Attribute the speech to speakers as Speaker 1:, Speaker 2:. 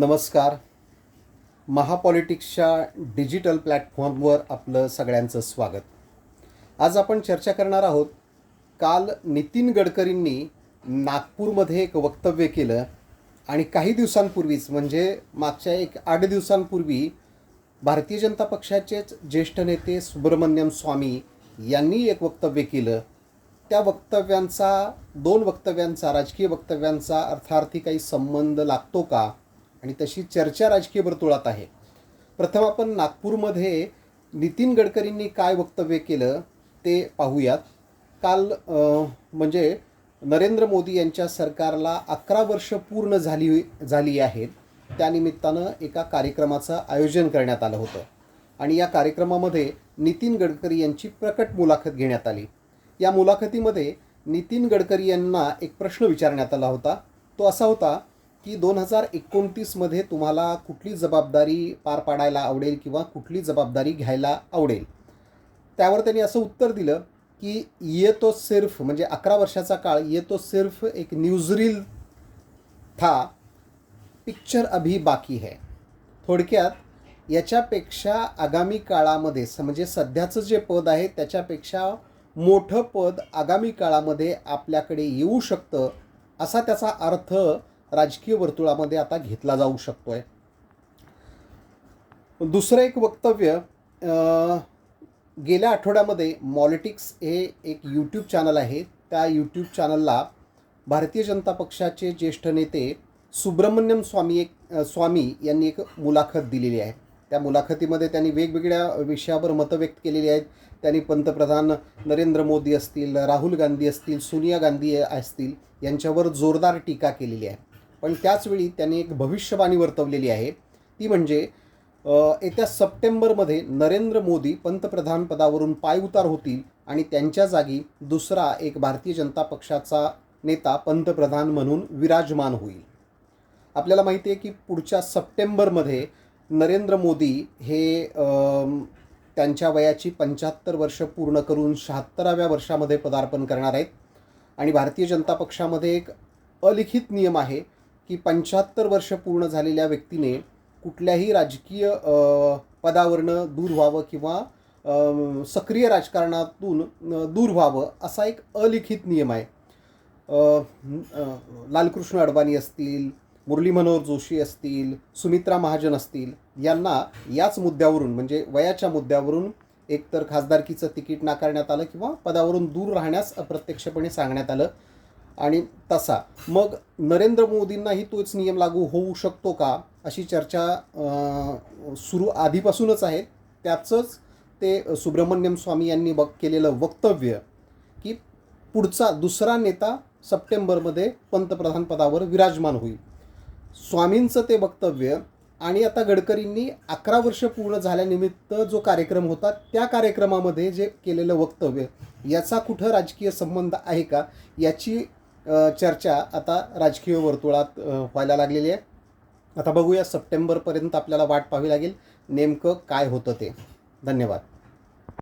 Speaker 1: नमस्कार. महापॉलिटिक्सच्या डिजिटल प्लॅटफॉर्मवर आपलं सगळ्यांचं स्वागत. आज आपण चर्चा करणार आहोत काल नितीन गडकरींनी नागपूरमध्ये एक वक्तव्य केलं आणि काही दिवसांपूर्वीच म्हणजे मागच्या एक आठ दिवसांपूर्वी भारतीय जनता पक्षाचेच ज्येष्ठ नेते सुब्रमण्यम स्वामी यांनी एक वक्तव्य केलं. त्या वक्तव्यांचा दोन वक्तव्यांचा राजकीय वक्तव्यांचा अर्थार्थी काही संबंध लागतो का? आणि तशी चर्चा राजकीय वर्तुळात आहे. प्रथम आपण नागपूरमध्ये नितीन गडकरींनी काय वक्तव्य केलं ते पाहूयात. काल म्हणजे नरेंद्र मोदी यांच्या सरकारला अकरा वर्ष पूर्ण झाली झाली आहेत. त्यानिमित्तानं एका कार्यक्रमाचं आयोजन करण्यात आलं होतं. आणि या कार्यक्रमामध्ये नितीन गडकरी यांची प्रकट मुलाखत घेण्यात आली. या मुलाखतीमध्ये नितीन गडकरी यांना एक प्रश्न विचारण्यात आला होता. तो असा होता की दोन हजार एकोणतीसमध्ये तुम्हाला कुठली जबाबदारी पार पाडायला आवडेल किंवा कुठली जबाबदारी घ्यायला आवडेल? त्यावर त्यांनी असं उत्तर दिलं की ये तो सिर्फ म्हणजे अकरा वर्षाचा काळ ये तो सिर्फ एक न्यूजरील था पिक्चर अभी बाकी है. थोडक्यात याच्यापेक्षा आगामी काळामध्ये स- म्हणजे सध्याचं जे पद आहे त्याच्यापेक्षा मोठं पद आगामी काळामध्ये आपल्याकडे येऊ शकतं असा त्याचा अर्थ राजकीय वर्तुळामध्ये आता घेतला जाऊ शकतो आहे दुसरं एक वक्तव्य गेल्या आठवड्यामध्ये मॉलिटिक्स हे एक यूट्यूब चॅनल आहे. त्या यूट्यूब चॅनलला भारतीय जनता पक्षाचे ज्येष्ठ नेते सुब्रमण्यम स्वामी एक स्वामी यांनी एक मुलाखत दिलेली आहे. त्या मुलाखतीमध्ये त्यांनी वेगवेगळ्या विषयावर मतं व्यक्त केलेली आहेत. त्यांनी पंतप्रधान नरेंद्र मोदी असतील राहुल गांधी असतील सोनिया गांधी असतील यांच्यावर जोरदार टीका केलेली आहे. पण त्याचवेळी त्यांनी एक भविष्यवाणी वर्तवलेली आहे. ती म्हणजे येत्या सप्टेंबरमध्ये नरेंद्र मोदी पंतप्रधान पदावरून पायउतार होतील आणि त्यांच्या जागी दुसरा एक भारतीय जनता पक्षाचा नेता पंतप्रधान म्हणून विराजमान होईल. आपल्याला माहिती आहे की पुढच्या सप्टेंबरमध्ये नरेंद्र मोदी हे त्यांच्या वयाची पंच्याहत्तर वर्ष पूर्ण करून शहात्तराव्या वर्षामध्ये पदार्पण करणार आहेत. आणि भारतीय जनता पक्षामध्ये एक अलिखित नियम आहे की पंच्याहत्तर वर्ष पूर्ण झालेल्या व्यक्तीने कुठल्याही राजकीय पदावरनं दूर व्हावं किंवा सक्रिय राजकारणातून दूर व्हावं असा एक अलिखित नियम आहे. लालकृष्ण अडवाणी असतील मुरली मनोहर जोशी असतील सुमित्रा महाजन असतील यांना याच मुद्द्यावरून म्हणजे वयाच्या मुद्द्यावरून एकतर खासदारकीचं तिकीट नाकारण्यात आलं किंवा पदावरून दूर राहण्यास अप्रत्यक्षपणे सांगण्यात आलं आणि तसा. मग नरेंद्र मोदींनाही तोच नियम लागू होऊ शकतो का? अशी चर्चा सुरू आधीपासूनच आहे. त्याचंच ते सुब्रमण्यम स्वामी यांनी बघ केलेलं वक्तव्य की पुढचा दुसरा नेता सप्टेंबरमध्ये पंतप्रधान पदावर विराजमान होईल. स्वामींचं ते वक्तव्य आणि आता गडकरींनी अकरा वर्ष पूर्ण झाल्यानिमित्त जो कार्यक्रम होता त्या कार्यक्रमामध्ये जे केलेलं वक्तव्य याचा कुठं राजकीय संबंध आहे का? याची चर्चा आता राजकीय वर्तुळात व्हायला लागलेली आहे. आता बघूया सप्टेंबरपर्यंत आपल्याला वाट पाहावी लागेल नेमकं काय होतं ते. धन्यवाद.